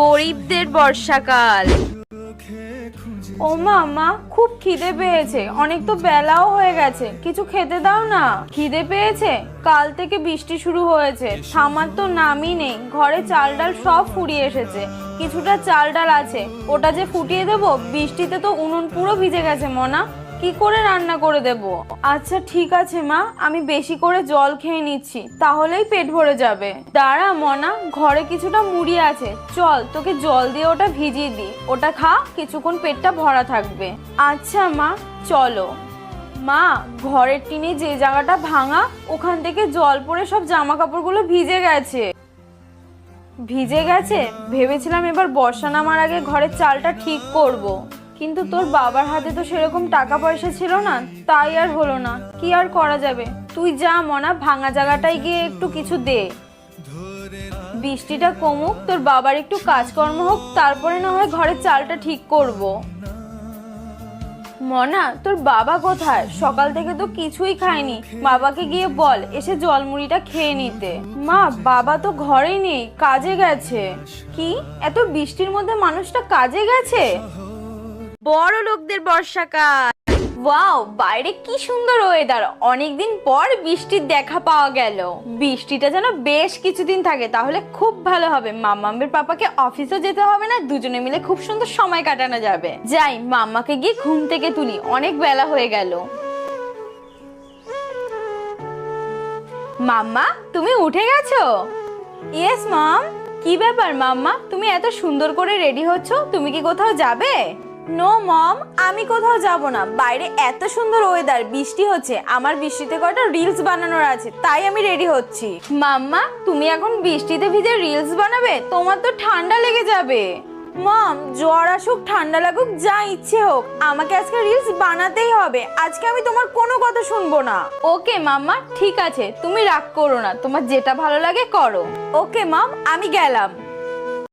গরিবদের বর্ষাকাল। ও মা খুব খিদে পেয়েছে। অনেক তো বেলাও হয়ে গেছে। কিছু খেতে দাও না? খিদে পেয়েছে? কাল থেকে বৃষ্টি শুরু হয়েছে। থামার তো নামই নেই। ঘরে চাল ডাল সব ফুরিয়ে এসেছে। কিছুটা চাল ডাল আছে। ওটা যে ফুটিয়ে দেবো, বৃষ্টিতে তো উনুন পুরো ভিজে গেছে, মনা। কি করে রান্না করে দেব? আচ্ছা ঠিক আছে, মা। আমি বেশি করে জল খেয়ে নিচ্ছি, তাহলেই পেট ভরে যাবে। দাঁড়া, মনা, ঘরে কিছুটা মুড়ি আছে। চল, তোকে জল দিয়ে ওটা ভিজিয়ে দিই। ওটা খা, কিছুক্ষণ পেটটা ভরা থাকবে। আচ্ছা মা, চলো। মা, ঘরের টিনে যে জায়গাটা ভাঙা, ওখান থেকে জল পড়ে সব জামা কাপড়গুলো ভিজে গেছে। ভিজে গেছে? ভেবেছিলাম এবার বর্ষা নামার আগে ঘরের চালটা ঠিক করব। কিন্তু তোর বাবার হাতে তো সেরকম টাকা পয়সা ছিল না, তাই আর হলো না। কি আর করা যাবে? তুই যা মনা, ভাঙা জায়গাটায় গিয়ে একটু কিছু দে। বৃষ্টিটা কমুক, তোর বাবার একটু কাজকর্ম হোক, তারপরে না হয় ঘরের চালটা ঠিক করব। মনা, তোর বাবা কোথায়? সকাল থেকে তো কিছুই খায়নি। বাবাকে গিয়ে বল, এসে জলমুড়িটা খেয়ে নিতে। মা, বাবা তো ঘরেই নেই, কাজে গেছে। কি? এত বৃষ্টির মধ্যে মানুষটা কাজে গেছে? বড় লোকদের বর্ষাকাল। ওয়াও, বাইরে কি সুন্দর ওয়েদার অনেকদিন পর বৃষ্টির দেখা পাওয়া গেল। বৃষ্টিটা যেন বেশ কিছুদিন থাকে, তাহলে খুব ভালো হবে। মাম্মামের পাপাকে অফিসও যেতে হবে না, দুজনে মিলে খুব সুন্দর সময় কাটানো যাবে। যাই মাম্মাকে গিয়ে ঘুম থেকে তুলি, অনেক বেলা হয়ে গেল। মাম্মা, তুমি উঠে গেছো? ইয়েস মাম কি ব্যাপার, মাম্মা? তুমি এত সুন্দর করে রেডি হচ্ছ, তুমি কি কোথাও যাবে? নো মম আমি কোথাও যাব না। বাইরে এত সুন্দর ওয়েদার বৃষ্টি হচ্ছে। আমার বৃষ্টিতে কয়টা রিলস বানানোর আছে, তাই আমি রেডি হচ্ছি। মাম্মা, তুমি এখন বৃষ্টিতে ভিজে রিলস বানাবে? তোমার তো ঠান্ডা লেগে যাবে। মম জ্বর আসুক, ঠান্ডা লাগুক, যা ইচ্ছে হোক। আমাকে আজকে রিলস বানাতেই হবে। আজকে আমি তোমার কোনো কথা শুনব না। ওকে মাম্মা, ঠিক আছে। তুমি রাগ করো না। তোমার যেটা ভালো লাগে করো। ওকে মাম আমি গেলাম।